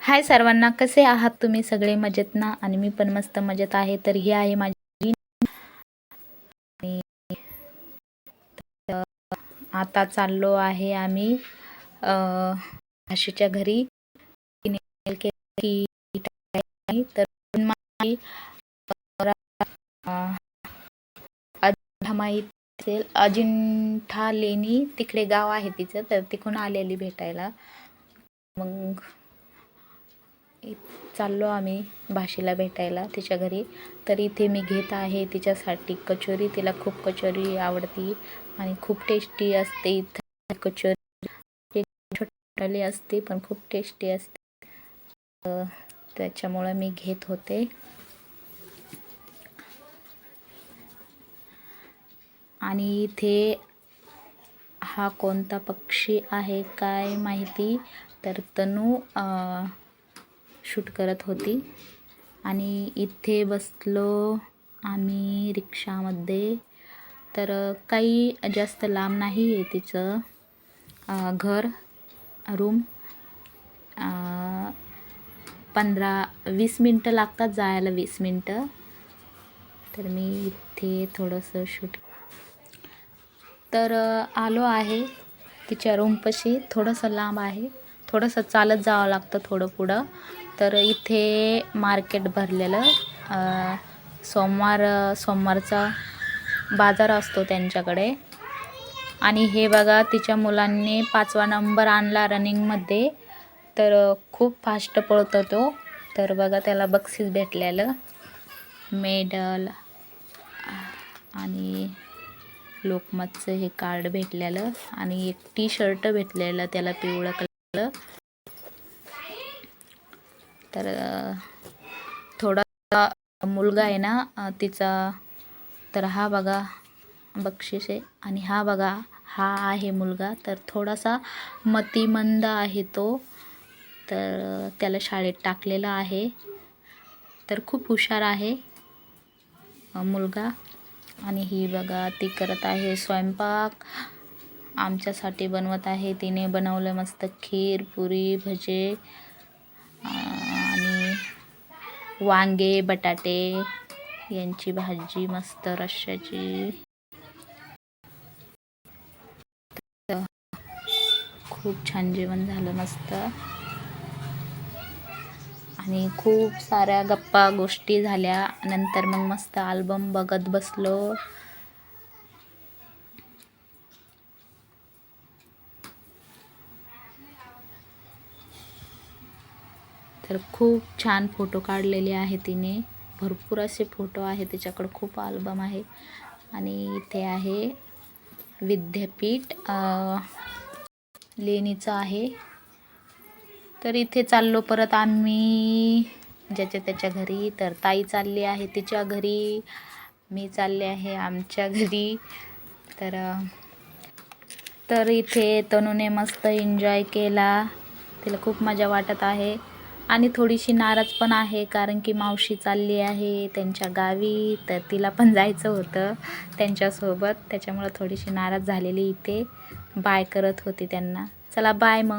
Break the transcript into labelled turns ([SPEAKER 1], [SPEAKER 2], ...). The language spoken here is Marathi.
[SPEAKER 1] हाय सर्वांना कसे आहात तुम्ही सगळे मजेत ना आणि मी पण मस्त मजेत आहे तर ही आहे माझी आता चाललो आहे आम्ही अं, आशीच्या घरी. तर अजिंठा माहीत असेल. अजिंठा लेणी तिकडे गाव आहे तिचं तर तिकडून आलेली भेटायला. मग चाललो आम्ही भाषेला भेटायला तिच्या घरी. तर इथे मी घेत आहे तिच्यासाठी कचोरी. तिला खूप कचोरी आवडती आणि खूप टेस्टी असते इथं. कचोरी छोटाली असते पण खूप टेस्टी असते. त्याच्यामुळं मी घेत होते. आणि इथे हा कोणता पक्षी आहे काय माहिती? तर तनू शूट करत होती. आणि इथे बसलो आम्ही रिक्षामध्ये. तर काही जास्त लांब नाही आहे तिचं घर रूम. पंधरा वीस मिनटं लागतात जायला वीस मिनटं. तर मी इथे थोडंसं शूट तर आलो आहे तिच्या रूमपाशी. थोडंसं लांब आहे. थोडंसं चालत जावं लागतं थोडं पुढं. तर इथे मार्केट भरलेलं. सोमवार सोमवारचा बाजार असतो त्यांच्याकडे. आणि हे बघा तिच्या मुलांनी पाचवा नंबर आणला रनिंगमध्ये. तर खूप फास्ट पळतो तो. तर बघा त्याला बक्षीस भेटलेलं. मेडल. आणि लोकमतचं हे कार्ड भेटलेलं. आणि एक टी शर्ट भेटलेलं त्याला पिवळं कलर तर थोडा मुलगा आहे ना तिचा तर हा बघा बक्षीस आहे. आणि हा बघा हा आहे मुलगा. तर थोडासा मतिमंद आहे तो. तर त्याला शाळेत टाकलेला आहे. तर खूप हुशार आहे मुलगा. आणि ही बघा ती करत आहे स्वयंपाक. आमच्यासाठी बनवत आहे. तिने बनवलं मस्त खीर पुरी भजे आणि वांगे बटाटे यांची भाजी मस्त रश्श्याची. खूप छान जेवण झालं मस्त. आणि खूप साऱ्या गप्पा गोष्टी झाल्या. नंतर मग मस्त आल्बम बघत बसलो. तर खूप छान फोटो काढलेले आहे तिने. भरपूर असे फोटो आहे तिच्याकडं खूप आल्बम आहे. आणि इथे आहे विद्यापीठ लेणीचं आहे. तर इथे चाललो परत आम्ही ज्याच्या त्याच्या घरी तर ताई चालली आहे तिच्या घरी. मी चालले आहे आमच्या घरी. तर तर इथे तनूने मस्त एन्जॉय केला. तिला खूप मजा वाटत आहे. आणि थोडीशी नाराज पण आहे कारण की मावशी चालली आहे त्यांच्या गावी तर तिला पण जायचं होतं त्यांच्यासोबत. त्याच्यामुळं थोडीशी नाराज झालेली इथे. बाय करत होती त्यांना. चला बाय मग.